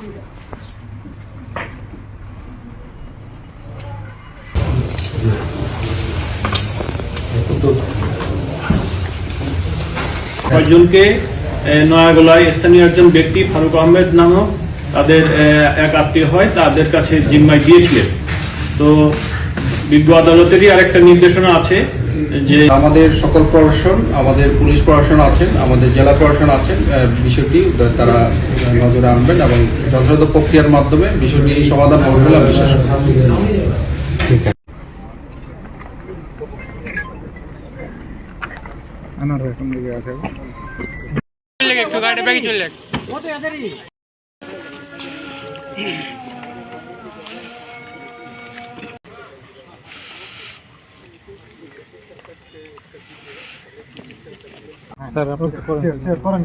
ছয়জনকে নয়াগোলায় স্থানীয় একজন ব্যক্তি, ফারুক আহমেদ নামক, তাদের এক আত্মীয় হয়, তাদের কাছে জিম্মায় দিয়েছিলেন তো বিজ্ঞ আদালতেরই আরেকটা নির্দেশনা আছে যে আমাদের সকল প্রশাসন আমাদের পুলিশ প্রশাসন আছেন আমাদের জেলা প্রশাসন আছেন আহ, বিষয়টি তারা নজরে আনবেন এবং যথাযথ প্রক্রিয়ার মাধ্যমে বিষয়টি সমাধান হবে বলে আমি বিশ্বাস করি। একটু গাড়ি ব্যাগে চলে যাক Sir, approach. Sir, foreign,